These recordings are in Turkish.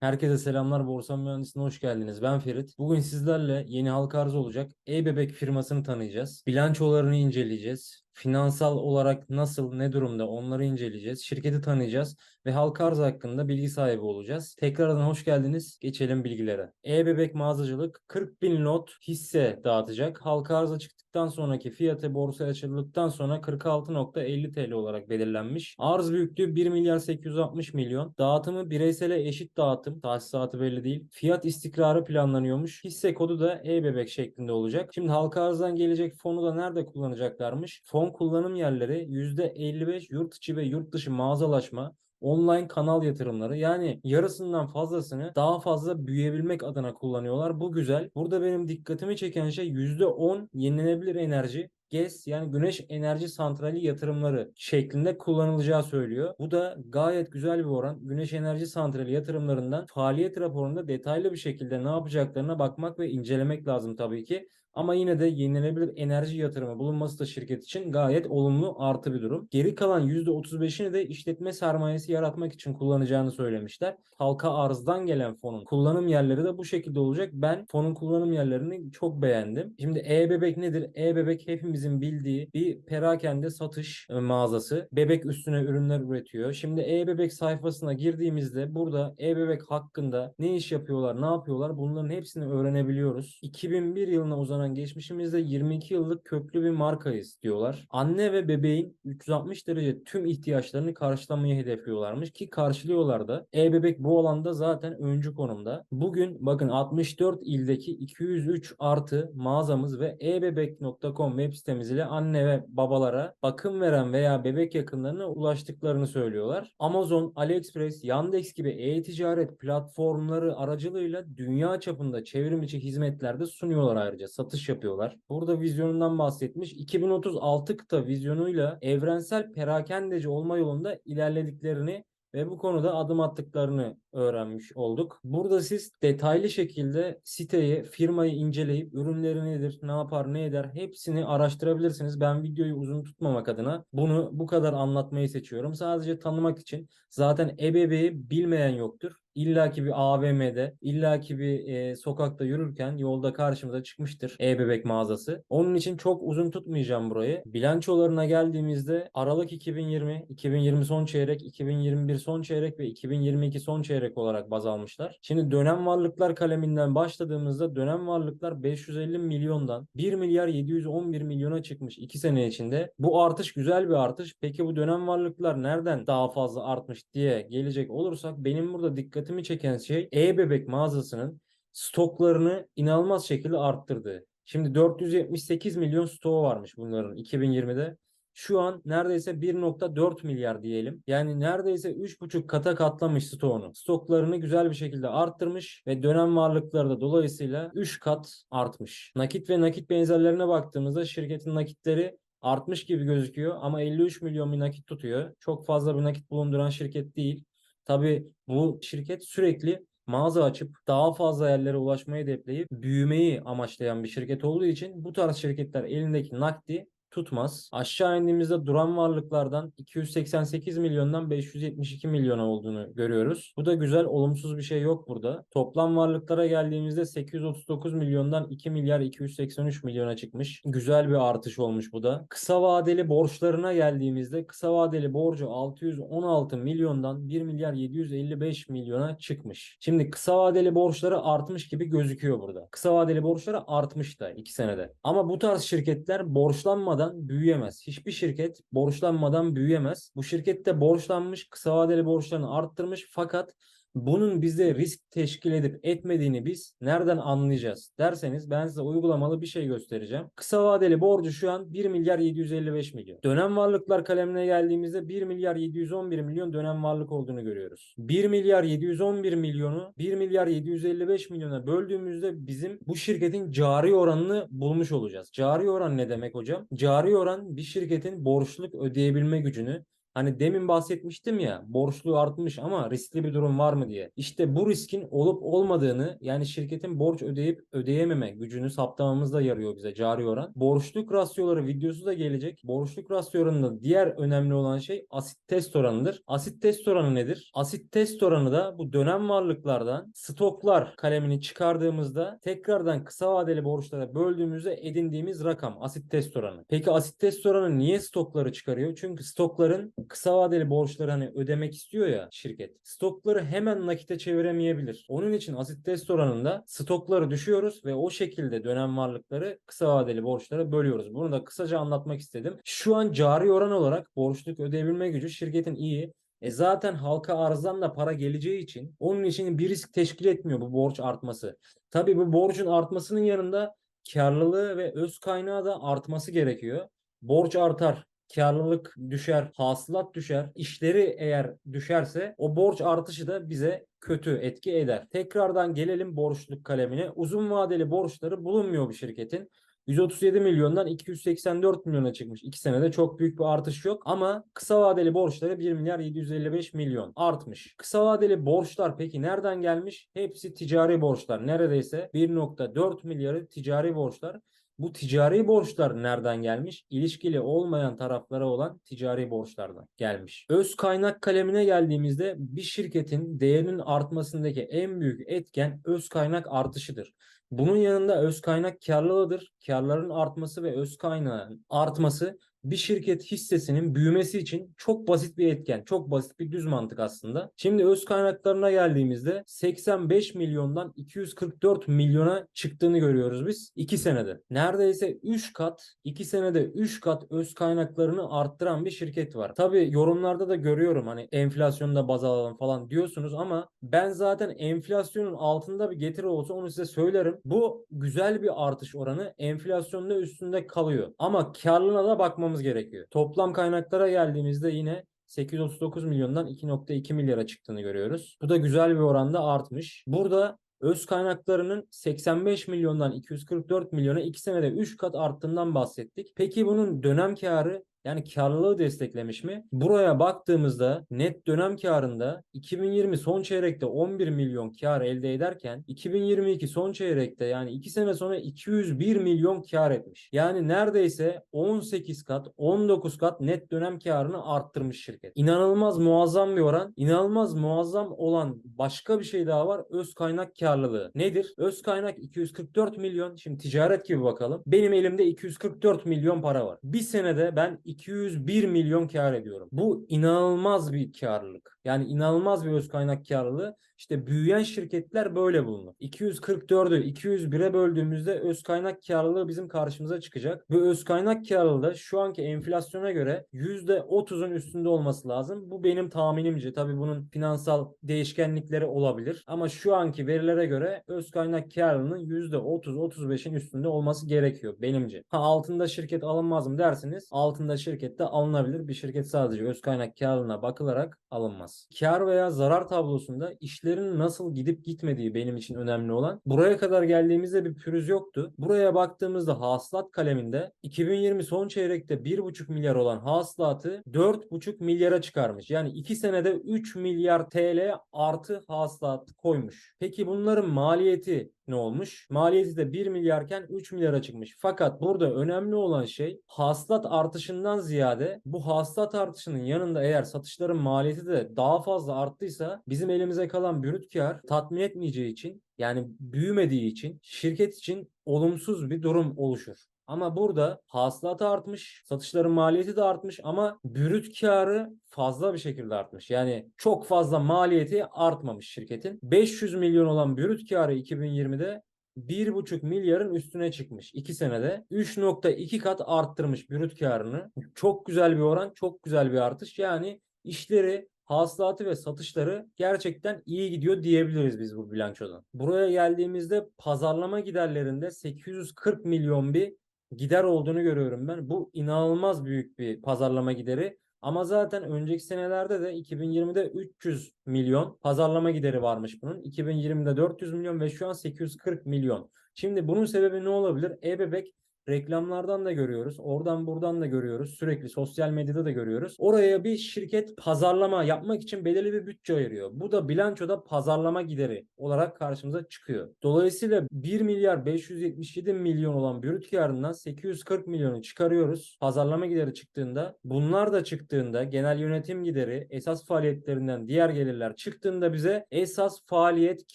Herkese selamlar. Borsa Mühendisliğine hoş geldiniz. Ben Ferit. Bugün sizlerle yeni halka arz olacak e-bebek firmasını tanıyacağız. Bilançolarını inceleyeceğiz. Finansal olarak nasıl, ne durumda onları inceleyeceğiz. Şirketi tanıyacağız ve halka arz hakkında bilgi sahibi olacağız. Tekrardan hoş geldiniz. Geçelim bilgilere. E-bebek mağazacılık 40 bin lot hisse dağıtacak. Halka arza çıktıktan sonraki fiyatı borsaya açıldıktan sonra 46.50 TL olarak belirlenmiş. Arz büyüklüğü 1 milyar 860 milyon. Dağıtımı bireysele eşit dağıtım. Tahsisatı belli değil. Fiyat istikrarı planlanıyormuş. Hisse kodu da e-bebek şeklinde olacak. Şimdi halka arzdan gelecek fonu da nerede kullanacaklarmış? Fon kullanım yerleri %55 yurt içi ve yurt dışı mağazalaşma, online kanal yatırımları yani yarısından fazlasını daha fazla büyüyebilmek adına kullanıyorlar. Bu güzel. Burada benim dikkatimi çeken şey %10 yenilenebilir enerji GES yani güneş enerji santrali yatırımları şeklinde kullanılacağı söylüyor. Bu da gayet güzel bir oran. Güneş enerji santrali yatırımlarından faaliyet raporunda detaylı bir şekilde ne yapacaklarına bakmak ve incelemek lazım tabii ki. Ama yine de yenilenebilir enerji yatırımı bulunması da şirket için gayet olumlu artı bir durum. Geri kalan %35'ini de işletme sermayesi yaratmak için kullanacağını söylemişler. Halka arzdan gelen fonun kullanım yerleri de bu şekilde olacak. Ben fonun kullanım yerlerini çok beğendim. Şimdi e-bebek nedir? E-bebek hepimizin bildiği bir perakende satış e, mağazası. Bebek üstüne ürünler üretiyor. Şimdi e-bebek sayfasına girdiğimizde burada e-bebek hakkında ne iş yapıyorlar, ne yapıyorlar bunların hepsini öğrenebiliyoruz. 2001 yılına uzanan geçmişimizde 22 yıllık köklü bir markayız diyorlar. Anne ve bebeğin 360 derece tüm ihtiyaçlarını karşılamayı hedefliyorlarmış ki karşılıyorlar da. E-bebek bu alanda zaten öncü konumda. Bugün bakın 64 ildeki 203 artı mağazamız ve ebebek.com web sitemiz ile anne ve babalara bakım veren veya bebek yakınlarına ulaştıklarını söylüyorlar. Amazon, AliExpress, Yandex gibi e-ticaret platformları aracılığıyla dünya çapında çevrim içi hizmetler de sunuyorlar ayrıca. Satış yapıyorlar. Burada vizyonundan bahsetmiş. 2036 kıta vizyonuyla evrensel perakendeci olma yolunda ilerlediklerini ve bu konuda adım attıklarını öğrenmiş olduk. Burada siz detaylı şekilde siteyi, firmayı inceleyip ürünleri nedir, ne yapar, ne eder hepsini araştırabilirsiniz. Ben videoyu uzun tutmamak adına bunu bu kadar anlatmayı seçiyorum. Sadece tanımak için zaten ebeveyi bilmeyen yoktur. İlla ki bir AVM'de, illa ki bir e, sokakta yürürken yolda karşımıza çıkmıştır e-bebek mağazası. Onun için çok uzun tutmayacağım burayı. Bilançolarına geldiğimizde Aralık 2020, 2020 son çeyrek, 2021 son çeyrek ve 2022 son çeyrek olarak baz almışlar. Şimdi dönem varlıklar kaleminden başladığımızda dönem varlıklar 550 milyondan 1 milyar 711 milyona çıkmış 2 sene içinde. Bu artış güzel bir artış. Peki bu dönem varlıklar nereden daha fazla artmış diye gelecek olursak benim burada dikkat dikkatimi çeken şey e-bebek mağazasının stoklarını inanılmaz şekilde arttırdığı. Şimdi 478 milyon stoğu varmış bunların 2020'de. Şu an neredeyse 1.4 milyar diyelim. Yani neredeyse 3.5 kata katlamış stoğunu. Stoklarını güzel bir şekilde arttırmış ve dönem varlıkları da dolayısıyla 3 kat artmış. Nakit ve nakit benzerlerine baktığımızda şirketin nakitleri artmış gibi gözüküyor ama 53 milyon bir nakit tutuyor. Çok fazla bir nakit bulunduran şirket değil. Tabii bu şirket sürekli mağaza açıp daha fazla yerlere ulaşmayı hedefleyip büyümeyi amaçlayan bir şirket olduğu için bu tarz şirketler elindeki nakdi tutmaz. Aşağı indiğimizde duran varlıklardan 288 milyondan 572 milyona olduğunu görüyoruz. Bu da güzel, olumsuz bir şey yok burada. Toplam varlıklara geldiğimizde 839 milyondan 2 milyar 283 milyona çıkmış. Güzel bir artış olmuş bu da. Kısa vadeli borçlarına geldiğimizde kısa vadeli borcu 616 milyondan 1 milyar 755 milyona çıkmış. Şimdi kısa vadeli borçları artmış gibi gözüküyor burada. Kısa vadeli borçları artmış da 2 senede. Ama bu tarz şirketler borçlanmadan borçlanmadan büyüyemez. Hiçbir şirket borçlanmadan büyüyemez. Bu şirkette borçlanmış, kısa vadeli borçlarını arttırmış fakat bunun bize risk teşkil edip etmediğini biz nereden anlayacağız derseniz ben size uygulamalı bir şey göstereceğim. Kısa vadeli borcu şu an 1 milyar 755 milyon. Dönem varlıklar kalemine geldiğimizde 1 milyar 711 milyon dönem varlık olduğunu görüyoruz. 1 milyar 711 milyonu 1 milyar 755 milyona böldüğümüzde bizim bu şirketin cari oranını bulmuş olacağız. Cari oran ne demek hocam? Cari oran bir şirketin borçluk ödeyebilme gücünü Hani demin bahsetmiştim ya borçlu artmış ama riskli bir durum var mı diye. İşte bu riskin olup olmadığını yani şirketin borç ödeyip ödeyememe gücünü saptamamız da yarıyor bize cari oran. Borçluk rasyoları videosu da gelecek. Borçluk rasyo oranında diğer önemli olan şey asit test oranıdır. Asit test oranı nedir? Asit test oranı da bu dönem varlıklardan stoklar kalemini çıkardığımızda tekrardan kısa vadeli borçlara böldüğümüzde edindiğimiz rakam asit test oranı. Peki asit test oranı niye stokları çıkarıyor? Çünkü stokların kısa vadeli borçları hani ödemek istiyor ya şirket. Stokları hemen nakite çeviremeyebilir. Onun için asit test oranında stokları düşüyoruz ve o şekilde dönem varlıkları kısa vadeli borçlara bölüyoruz. Bunu da kısaca anlatmak istedim. Şu an cari oran olarak borçluk ödeyebilme gücü şirketin iyi. E zaten halka arzdan da para geleceği için onun için bir risk teşkil etmiyor bu borç artması. Tabii bu borcun artmasının yanında karlılığı ve öz kaynağı da artması gerekiyor. Borç artar, karlılık düşer, hasılat düşer. İşleri eğer düşerse o borç artışı da bize kötü etki eder. Tekrardan gelelim borçluluk kalemine. Uzun vadeli borçları bulunmuyor bu şirketin. 137 milyondan 284 milyona çıkmış. 2 senede çok büyük bir artış yok ama kısa vadeli borçları 1 milyar 755 milyon artmış. Kısa vadeli borçlar peki nereden gelmiş? Hepsi ticari borçlar. Neredeyse 1.4 milyarı ticari borçlar. Bu ticari borçlar nereden gelmiş? İlişkili olmayan taraflara olan ticari borçlardan gelmiş. Öz kaynak kalemine geldiğimizde bir şirketin değerinin artmasındaki en büyük etken öz kaynak artışıdır. Bunun yanında öz kaynak karlılığıdır. Karların artması ve öz kaynağın artması bir şirket hissesinin büyümesi için çok basit bir etken. Çok basit bir düz mantık aslında. Şimdi öz kaynaklarına geldiğimizde 85 milyondan 244 milyona çıktığını görüyoruz biz 2 senede. Neredeyse 3 kat 2 senede 3 kat öz kaynaklarını arttıran bir şirket var. Tabi yorumlarda da görüyorum hani enflasyonu da baz alalım falan diyorsunuz ama ben zaten enflasyonun altında bir getiri olsa onu size söylerim. Bu güzel bir artış oranı enflasyonda üstünde kalıyor. Ama karlına da bakmamız gerekiyor. Toplam kaynaklara geldiğimizde yine 839 milyondan 2.2 milyara çıktığını görüyoruz. Bu da güzel bir oranda artmış. Burada öz kaynaklarının 85 milyondan 244 milyona 2 senede 3 kat arttığından bahsettik. Peki bunun dönem karı yani karlılığı desteklemiş mi? Buraya baktığımızda net dönem karında 2020 son çeyrekte 11 milyon kar elde ederken 2022 son çeyrekte yani 2 sene sonra 201 milyon kar etmiş. Yani neredeyse 18 kat 19 kat net dönem karını arttırmış şirket. İnanılmaz muazzam bir oran. İnanılmaz muazzam olan başka bir şey daha var. Öz kaynak karlılığı. Nedir? Öz kaynak 244 milyon. Şimdi ticaret gibi bakalım. Benim elimde 244 milyon para var. Bir senede ben 201 milyon kar ediyorum. Bu inanılmaz bir karlılık. Yani inanılmaz bir öz kaynak karlılığı. İşte büyüyen şirketler böyle bulunur. 244'ü 201'e böldüğümüzde öz kaynak karlılığı bizim karşımıza çıkacak. Ve öz kaynak karlılığı şu anki enflasyona göre %30'un üstünde olması lazım. Bu benim tahminimce. Tabii bunun finansal değişkenlikleri olabilir. Ama şu anki verilere göre öz kaynak karlılığının %30-35'in üstünde olması gerekiyor benimce. Ha altında şirket alınmaz mı dersiniz? Altında şirkette alınabilir. Bir şirket sadece öz kaynak karlılığına bakılarak alınmaz. Kar veya zarar tablosunda işlerin nasıl gidip gitmediği benim için önemli olan. Buraya kadar geldiğimizde bir pürüz yoktu. Buraya baktığımızda hasılat kaleminde 2020 son çeyrekte 1,5 milyar olan hasılatı 4,5 milyara çıkarmış. Yani 2 senede 3 milyar TL artı hasılat koymuş. Peki bunların maliyeti ne olmuş? Maliyeti de 1 milyarken 3 milyara çıkmış. Fakat burada önemli olan şey hasılat artışından ziyade bu hasılat artışının yanında eğer satışların maliyeti de daha fazla arttıysa bizim elimize kalan brüt kar tatmin etmeyeceği için yani büyümediği için şirket için olumsuz bir durum oluşur. Ama burada hasılat artmış, satışların maliyeti de artmış ama brüt karı fazla bir şekilde artmış. Yani çok fazla maliyeti artmamış şirketin. 500 milyon olan brüt karı 2020'de 1,5 milyarın üstüne çıkmış 2 senede. 3.2 kat arttırmış brüt karını. Çok güzel bir oran, çok güzel bir artış. Yani işleri hasılatı ve satışları gerçekten iyi gidiyor diyebiliriz biz bu bilançodan. Buraya geldiğimizde pazarlama giderlerinde 840 milyon bir gider olduğunu görüyorum ben. Bu inanılmaz büyük bir pazarlama gideri. Ama zaten önceki senelerde de 2020'de 300 milyon pazarlama gideri varmış bunun. 2020'de 400 milyon ve şu an 840 milyon. Şimdi bunun sebebi ne olabilir? E-Bebek reklamlardan da görüyoruz. Oradan buradan da görüyoruz. Sürekli sosyal medyada da görüyoruz. Oraya bir şirket pazarlama yapmak için belirli bir bütçe ayırıyor. Bu da bilançoda pazarlama gideri olarak karşımıza çıkıyor. Dolayısıyla 1 milyar 577 milyon olan brüt karından 840 milyonu çıkarıyoruz. Pazarlama gideri çıktığında bunlar da çıktığında genel yönetim gideri esas faaliyetlerinden diğer gelirler çıktığında bize esas faaliyet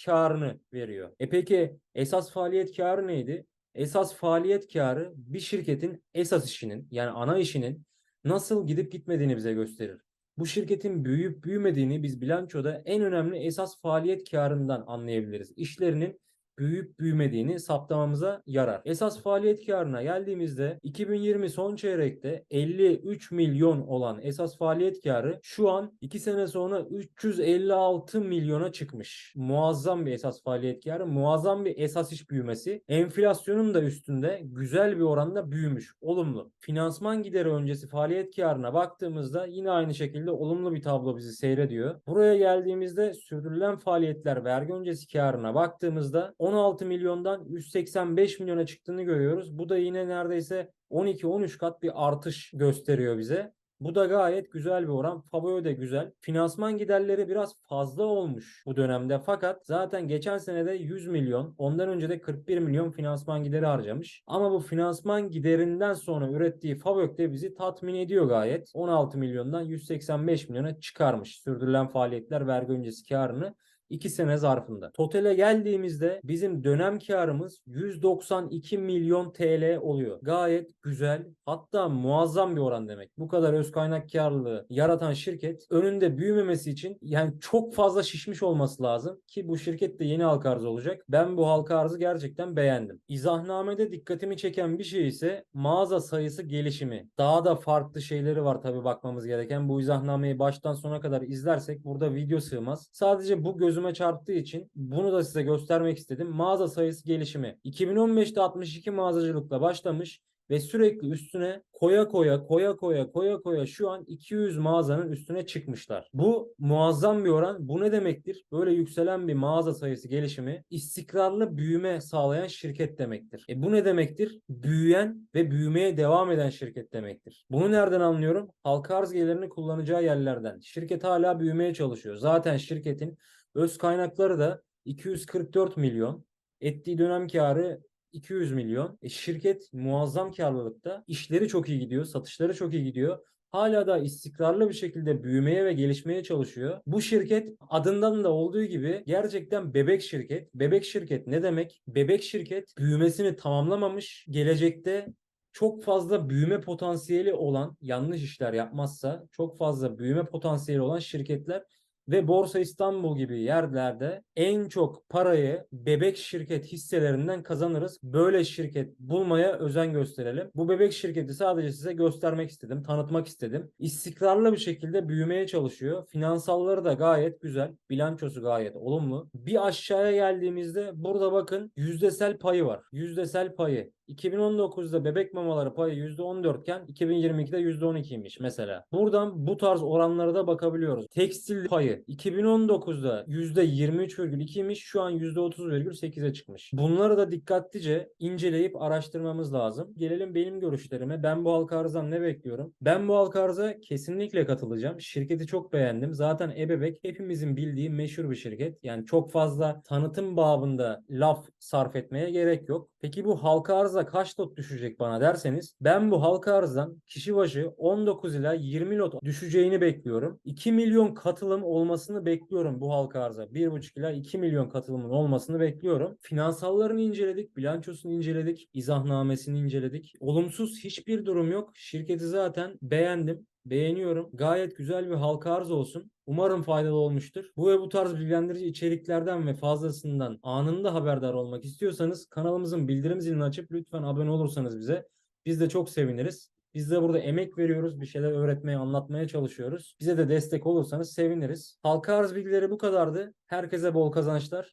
karını veriyor. E peki esas faaliyet karı neydi? Esas faaliyet karı bir şirketin esas işinin yani ana işinin nasıl gidip gitmediğini bize gösterir. Bu şirketin büyüyüp büyümediğini biz bilançoda en önemli esas faaliyet karından anlayabiliriz. İşlerinin büyüyüp büyümediğini saptamamıza yarar. Esas faaliyet karına geldiğimizde 2020 son çeyrekte 53 milyon olan esas faaliyet karı şu an 2 sene sonra 356 milyona çıkmış. Muazzam bir esas faaliyet karı, muazzam bir esas iş büyümesi. Enflasyonun da üstünde güzel bir oranda büyümüş. Olumlu. Finansman gideri öncesi faaliyet karına baktığımızda yine aynı şekilde olumlu bir tablo bizi seyrediyor. Buraya geldiğimizde sürdürülen faaliyetler vergi öncesi karına baktığımızda 16 milyondan 185 milyona çıktığını görüyoruz. Bu da yine neredeyse 12-13 kat bir artış gösteriyor bize. Bu da gayet güzel bir oran. Fabio da güzel. Finansman giderleri biraz fazla olmuş bu dönemde. Fakat zaten geçen senede 100 milyon, ondan önce de 41 milyon finansman gideri harcamış. Ama bu finansman giderinden sonra ürettiği Fabio de bizi tatmin ediyor gayet. 16 milyondan 185 milyona çıkarmış. Sürdürülen faaliyetler vergi öncesi karını 2 sene zarfında. Totale geldiğimizde bizim dönem karımız 192 milyon TL oluyor. Gayet güzel hatta muazzam bir oran demek. Bu kadar öz kaynak karlılığı yaratan şirket önünde büyümemesi için yani çok fazla şişmiş olması lazım ki bu şirket de yeni halka arz olacak. Ben bu halka arzı gerçekten beğendim. İzahnamede dikkatimi çeken bir şey ise mağaza sayısı gelişimi. Daha da farklı şeyleri var tabii bakmamız gereken. Bu izahnameyi baştan sona kadar izlersek burada video sığmaz. Sadece bu gözüm gözüme çarptığı için bunu da size göstermek istedim. Mağaza sayısı gelişimi. 2015'te 62 mağazacılıkla başlamış ve sürekli üstüne koya koya koya koya koya koya şu an 200 mağazanın üstüne çıkmışlar. Bu muazzam bir oran. Bu ne demektir? Böyle yükselen bir mağaza sayısı gelişimi istikrarlı büyüme sağlayan şirket demektir. E bu ne demektir? Büyüyen ve büyümeye devam eden şirket demektir. Bunu nereden anlıyorum? Halka arz gelirini kullanacağı yerlerden. Şirket hala büyümeye çalışıyor. Zaten şirketin öz kaynakları da 244 milyon. Ettiği dönem karı 200 milyon. E şirket muazzam karlılıkta. İşleri çok iyi gidiyor. Satışları çok iyi gidiyor. Hala da istikrarlı bir şekilde büyümeye ve gelişmeye çalışıyor. Bu şirket adından da olduğu gibi gerçekten bebek şirket. Bebek şirket ne demek? Bebek şirket büyümesini tamamlamamış. Gelecekte çok fazla büyüme potansiyeli olan yanlış işler yapmazsa çok fazla büyüme potansiyeli olan şirketler ve Borsa İstanbul gibi yerlerde en çok parayı bebek şirket hisselerinden kazanırız. Böyle şirket bulmaya özen gösterelim. Bu bebek şirketi sadece size göstermek istedim, tanıtmak istedim. İstikrarlı bir şekilde büyümeye çalışıyor. Finansalları da gayet güzel. Bilançosu gayet olumlu. Bir aşağıya geldiğimizde burada bakın yüzdesel payı var. Yüzdesel payı 2019'da bebek mamaları payı %14 iken 2022'de %12'ymiş mesela. Buradan bu tarz oranlara da bakabiliyoruz. Tekstil payı 2019'da %23,2'ymiş şu an %30,8'e çıkmış. Bunları da dikkatlice inceleyip araştırmamız lazım. Gelelim benim görüşlerime. Ben bu halka arzdan ne bekliyorum? Ben bu halka arza kesinlikle katılacağım. Şirketi çok beğendim. Zaten Ebebek hepimizin bildiği meşhur bir şirket. Yani çok fazla tanıtım babında laf sarf etmeye gerek yok. Peki bu halka arza kaç lot düşecek bana derseniz ben bu halka arzdan kişi başı 19 ila 20 lot düşeceğini bekliyorum. 2 milyon katılım olmasını bekliyorum bu halka arza. 1,5 ila 2 milyon katılımın olmasını bekliyorum. Finansallarını inceledik, bilançosunu inceledik, izahnamesini inceledik. Olumsuz hiçbir durum yok. Şirketi zaten beğendim. Beğeniyorum. Gayet güzel bir halka arz olsun. Umarım faydalı olmuştur. Bu ve bu tarz bilgilendirici içeriklerden ve fazlasından anında haberdar olmak istiyorsanız kanalımızın bildirim zilini açıp lütfen abone olursanız bize biz de çok seviniriz. Biz de burada emek veriyoruz. Bir şeyler öğretmeye, anlatmaya çalışıyoruz. Bize de destek olursanız seviniriz. Halka arz bilgileri bu kadardı. Herkese bol kazançlar.